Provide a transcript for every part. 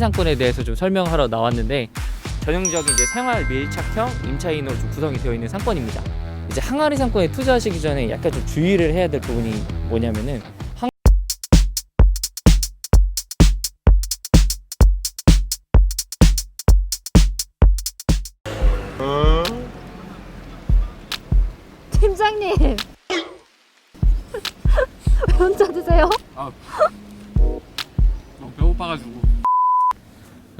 상권에 대해서 좀 설명하러 나왔는데 전형적인 이제 생활 밀착형 임차인으로 좀 구성이 되어 있는 상권입니다. 이제 항아리 상권에 투자하시기 전에 약간 좀 주의를 해야 될 부분이 뭐냐면은 항... 팀장님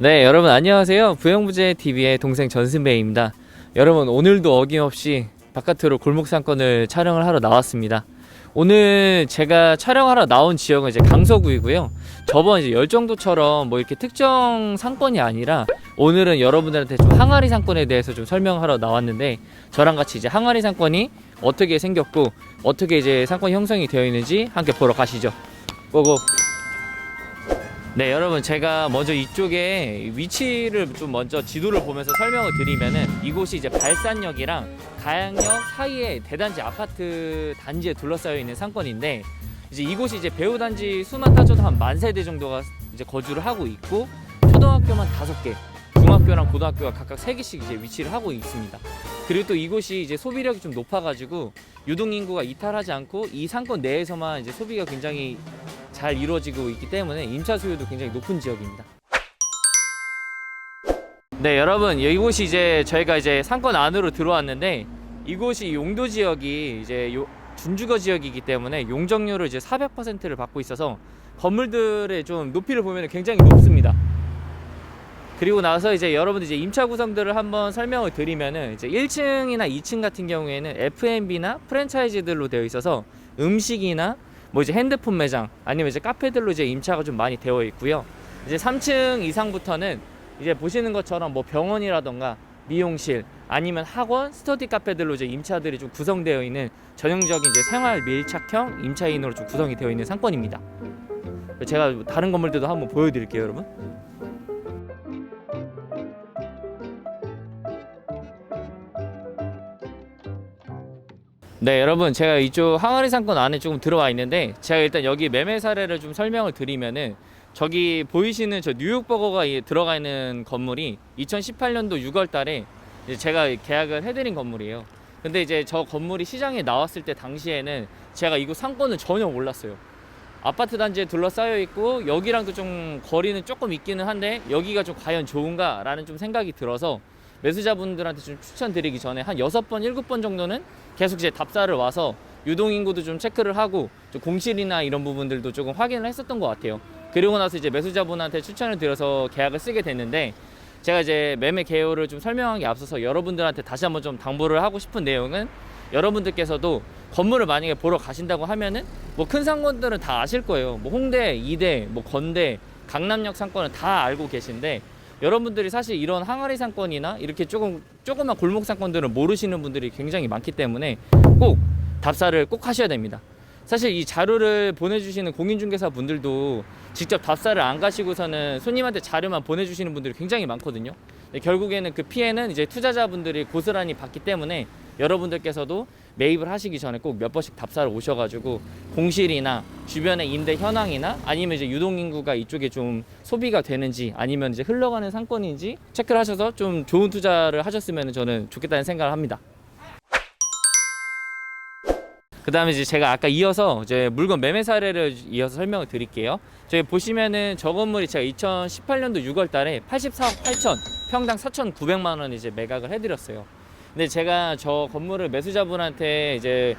네, 여러분 안녕하세요. 부영부제 TV의 동생 전승배입니다. 여러분 오늘도 어김없이 바깥으로 골목 상권을 촬영을 하러 나왔습니다. 오늘 제가 촬영하러 나온 지역은 이제 강서구이고요. 저번 이제 열정도처럼 뭐 이렇게 특정 상권이 아니라 오늘은 여러분들한테 좀 항아리 상권에 대해서 좀 설명하러 나왔는데 저랑 같이 이제 항아리 상권이 어떻게 생겼고 어떻게 이제 상권 형성이 되어 있는지 함께 보러 가시죠. 고고. 네 여러분 제가 먼저 이쪽에 위치를 좀 먼저 지도를 보면서 설명을 드리면은 이곳이 이제 발산역이랑 가양역 사이에 대단지 아파트 단지에 둘러싸여 있는 상권인데 이제 이곳이 이제 배우 단지 수만 따져도 한 만 세대 정도가 이제 거주를 하고 있고 초등학교만 다섯 개 중학교랑 고등학교가 각각 세 개씩 이제 위치를 하고 있습니다. 그리고 또 이곳이 이제 소비력이 좀 높아가지고 유동 인구가 이탈하지 않고 이 상권 내에서만 이제 소비가 굉장히 잘 이루어지고 있기 때문에 임차 수요도 굉장히 높은 지역입니다. 네, 여러분 이곳이 이제 저희가 이제 상권 안으로 들어왔는데 이곳이 용도 지역이 이제 요, 준주거 지역이기 때문에 용적률을 이제 400%를 받고 있어서 건물들의 좀 높이를 보면 굉장히 높습니다. 그리고 나서 이제 여러분들 이제 임차 구성들을 한번 설명을 드리면은 이제 1층이나 2층 같은 경우에는 F&B나 프랜차이즈들로 되어 있어서 음식이나 뭐 이제 핸드폰 매장 아니면 이제 카페들로 이제 임차가 좀 많이 되어 있고요. 이제 3층 이상부터는 이제 보시는 것처럼 뭐 병원이라던가 미용실 아니면 학원, 스터디 카페들로 이제 임차들이 좀 구성되어 있는 전형적인 이제 생활 밀착형 임차인으로 좀 구성이 되어 있는 상권입니다. 제가 다른 건물들도 한번 보여드릴게요, 여러분. 네, 여러분 제가 이쪽 항아리 상권 안에 조금 들어와 있는데 제가 일단 여기 매매 사례를 좀 설명을 드리면은 저기 보이시는 저 뉴욕 버거가 이- 들어가 있는 건물이 2018년도 6월 달에 제가 계약을 해드린 건물이에요. 근데 이제 저 건물이 시장에 나왔을 때 당시에는 제가 이곳 상권을 전혀 몰랐어요. 아파트 단지에 둘러싸여 있고 여기랑도 좀 거리는 조금 있기는 한데 여기가 좀 과연 좋은가 라는 좀 생각이 들어서 매수자분들한테 좀 추천드리기 전에 한 여섯 번 일곱 번 정도는 계속 이제 답사를 와서 유동 인구도 좀 체크를 하고 좀 공실이나 이런 부분들도 조금 확인을 했었던 것 같아요. 그리고 나서 이제 매수자분한테 추천을 드려서 계약을 쓰게 됐는데 제가 이제 매매 개요를 좀 설명하기 앞서서 여러분들한테 다시 한번 좀 당부를 하고 싶은 내용은 여러분들께서도 건물을 만약에 보러 가신다고 하면은 뭐 큰 상권들은 다 아실 거예요. 뭐 홍대, 이대, 뭐 건대, 강남역 상권은 다 알고 계신데 여러분들이 사실 이런 항아리 상권이나 이렇게 조금 조그만 골목 상권들을 모르시는 분들이 굉장히 많기 때문에 꼭 답사를 꼭 하셔야 됩니다. 사실 이 자료를 보내주시는 공인중개사 분들도 직접 답사를 안 가시고서는 손님한테 자료만 보내주시는 분들이 굉장히 많거든요. 근데 결국에는 그 피해는 이제 투자자분들이 고스란히 받기 때문에 여러분들께서도 매입을 하시기 전에 꼭 몇 번씩 답사를 오셔가지고 공실이나 주변의 임대 현황이나 아니면 이제 유동 인구가 이쪽에 좀 소비가 되는지 아니면 이제 흘러가는 상권인지 체크를 하셔서 좀 좋은 투자를 하셨으면 저는 좋겠다는 생각을 합니다. 그 다음에 이제 제가 아까 이어서 이제 물건 매매 사례를 이어서 설명을 드릴게요. 저기 보시면은 저 건물이 제가 2018년도 6월 달에 84억 8천, 평당 4,900만 원 이제 매각을 해드렸어요. 근데 제가 저 건물을 매수자분한테 이제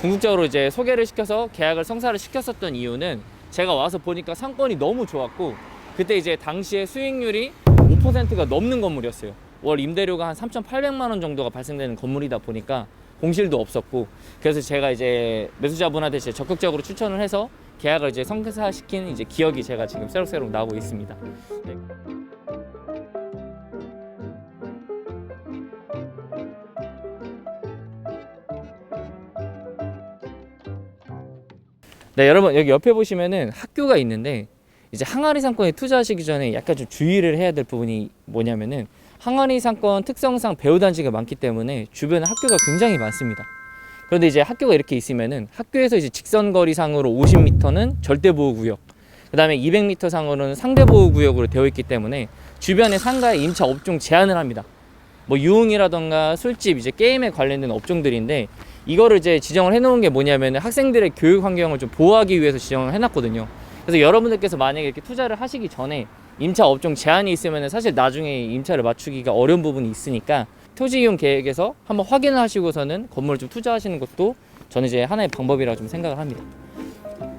궁극적으로 이제 소개를 시켜서 계약을 성사를 시켰었던 이유는 제가 와서 보니까 상권이 너무 좋았고 그때 이제 당시에 수익률이 5%가 넘는 건물이었어요. 월 임대료가 한 3,800만 원 정도가 발생되는 건물이다 보니까 공실도 없었고 그래서 제가 이제 매수자분한테 이제 적극적으로 추천을 해서 계약을 이제 성사시킨 이제 기억이 제가 지금 새록새록 나오고 있습니다. 네. 네, 여러분 여기 옆에 보시면은 학교가 있는데 이제 항아리 상권에 투자하시기 전에 약간 좀 주의를 해야 될 부분이 뭐냐면은 항아리 상권 특성상 배우 단지가 많기 때문에 주변에 학교가 굉장히 많습니다. 그런데 이제 학교가 이렇게 있으면은 학교에서 이제 직선 거리 상으로 50m는 절대 보호 구역. 그다음에 200m 상으로는 상대 보호 구역으로 되어 있기 때문에 주변에 상가에 임차 업종 제한을 합니다. 뭐 유흥이라던가 술집 이제 게임에 관련된 업종들인데 이거를 이제 지정을 해놓은 게 뭐냐면 학생들의 교육 환경을 좀 보호하기 위해서 지정을 해놨거든요. 그래서 여러분들께서 만약에 이렇게 투자를 하시기 전에 임차 업종 제한이 있으면 사실 나중에 임차를 맞추기가 어려운 부분이 있으니까 토지 이용 계획에서 한번 확인을 하시고서는 건물을 좀 투자하시는 것도 저는 이제 하나의 방법이라고 좀 생각을 합니다.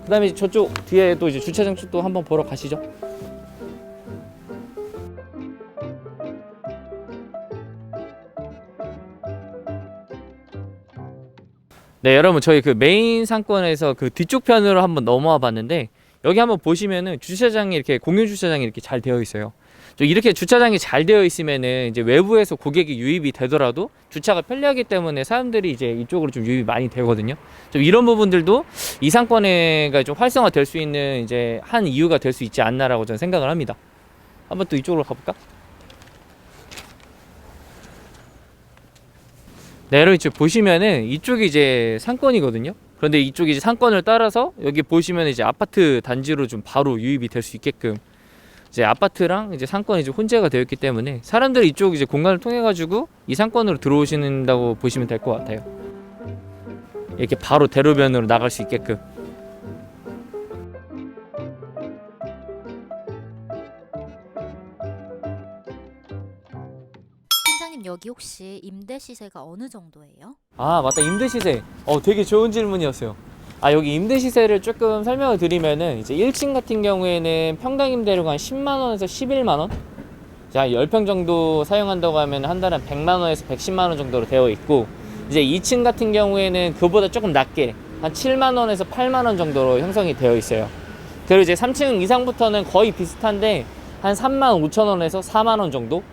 그다음에 저쪽 뒤에 또 이제 주차장 쪽도 한번 보러 가시죠. 네, 여러분 저희 그 메인 상권에서 그 뒤쪽 편으로 한번 넘어와 봤는데 여기 한번 보시면은 주차장이 이렇게 공유 주차장이 이렇게 잘 되어 있어요. 좀 이렇게 주차장이 잘 되어 있으면은 이제 외부에서 고객이 유입이 되더라도 주차가 편리하기 때문에 사람들이 이제 이쪽으로 좀 유입이 많이 되거든요. 좀 이런 부분들도 이 상권에가 좀 활성화 될 수 있는 이제 한 이유가 될 수 있지 않나라고 저는 생각을 합니다. 한번 또 이쪽으로 가볼까? 네, 여러분 이쪽 보시면은 이쪽이 이제 상권이거든요. 그런데 이쪽이 이제 상권을 따라서 여기 보시면 이제 아파트 단지로 좀 바로 유입이 될 수 있게끔 이제 아파트랑 이제 상권이 이제 혼재가 되어 있기 때문에 사람들이 이쪽 이제 공간을 통해 가지고 이 상권으로 들어오신다고 보시면 될 것 같아요. 이렇게 바로 대로변으로 나갈 수 있게끔. 여기 혹시 임대 시세가 어느 정도예요? 아 맞다 임대 시세. 어 되게 좋은 질문이었어요. 아 여기 임대 시세를 조금 설명을 드리면은 이제 1층 같은 경우에는 평당 임대료가 한 10만 원에서 11만 원. 자 10평 정도 사용한다고 하면 한 달에 한 100만 원에서 110만 원 정도로 되어 있고 이제 2층 같은 경우에는 그보다 조금 낮게 한 7만 원에서 8만 원 정도로 형성이 되어 있어요. 그리고 이제 3층 이상부터는 거의 비슷한데 한 3만 5천 원에서 4만 원 정도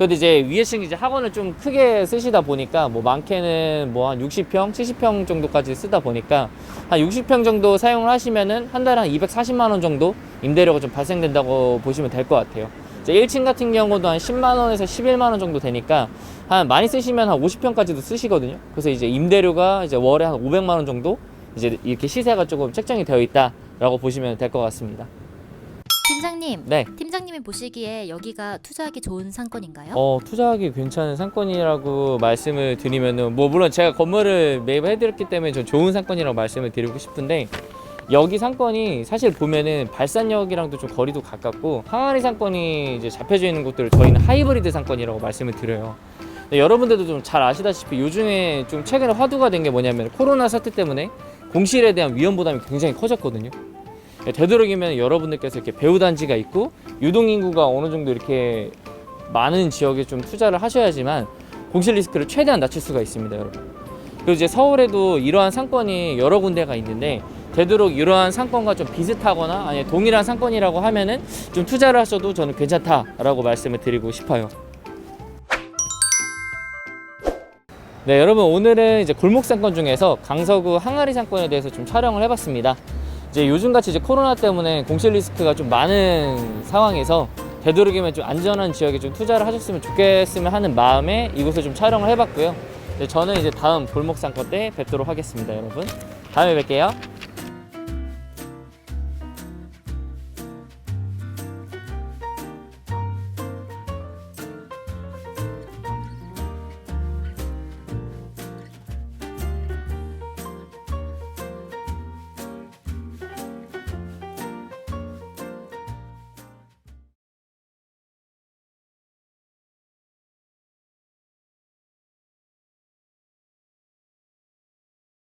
그런데 이제 위에 층 이제 학원을 좀 크게 쓰시다 보니까 뭐 많게는 뭐 한 60평, 70평 정도까지 쓰다 보니까 한 60평 정도 사용을 하시면은 한 달에 한 240만 원 정도 임대료가 좀 발생된다고 보시면 될 것 같아요. 이제 1층 같은 경우도 한 10만 원에서 11만 원 정도 되니까 한 많이 쓰시면 한 50평까지도 쓰시거든요. 그래서 이제 임대료가 이제 월에 한 500만 원 정도 이제 이렇게 시세가 조금 책정이 되어 있다라고 보시면 될 것 같습니다. 팀장님, 네. 팀장님이 보시기에 여기가 투자하기 좋은 상권인가요? 어, 투자하기 괜찮은 상권이라고 말씀을 드리면은 뭐 물론 제가 건물을 매입해 드렸기 때문에 좀 좋은 상권이라고 말씀을 드리고 싶은데 여기 상권이 사실 보면은 발산역이랑도 좀 거리도 가깝고 항아리 상권이 이제 잡혀져 있는 곳들을 저희는 하이브리드 상권이라고 말씀을 드려요. 근데 여러분들도 좀 잘 아시다시피 요즘에 좀 최근에 화두가 된 게 뭐냐면 코로나 사태 때문에 공실에 대한 위험 부담이 굉장히 커졌거든요. 네, 되도록이면 여러분들께서 이렇게 배우 단지가 있고 유동 인구가 어느 정도 이렇게 많은 지역에 좀 투자를 하셔야지만 공실 리스크를 최대한 낮출 수가 있습니다, 여러분. 그리고 이제 서울에도 이러한 상권이 여러 군데가 있는데 되도록 이러한 상권과 좀 비슷하거나 아니 동일한 상권이라고 하면은 좀 투자를 하셔도 저는 괜찮다라고 말씀을 드리고 싶어요. 네, 여러분 오늘은 이제 골목 상권 중에서 강서구 항아리 상권에 대해서 좀 촬영을 해봤습니다. 이제 요즘같이 이제 코로나 때문에 공실 리스크가 좀 많은 상황에서 되도록이면 좀 안전한 지역에 좀 투자를 하셨으면 좋겠으면 하는 마음에 이곳을 좀 촬영을 해봤고요. 네, 저는 이제 다음 골목 상권 때 뵙도록 하겠습니다, 여러분. 다음에 뵐게요.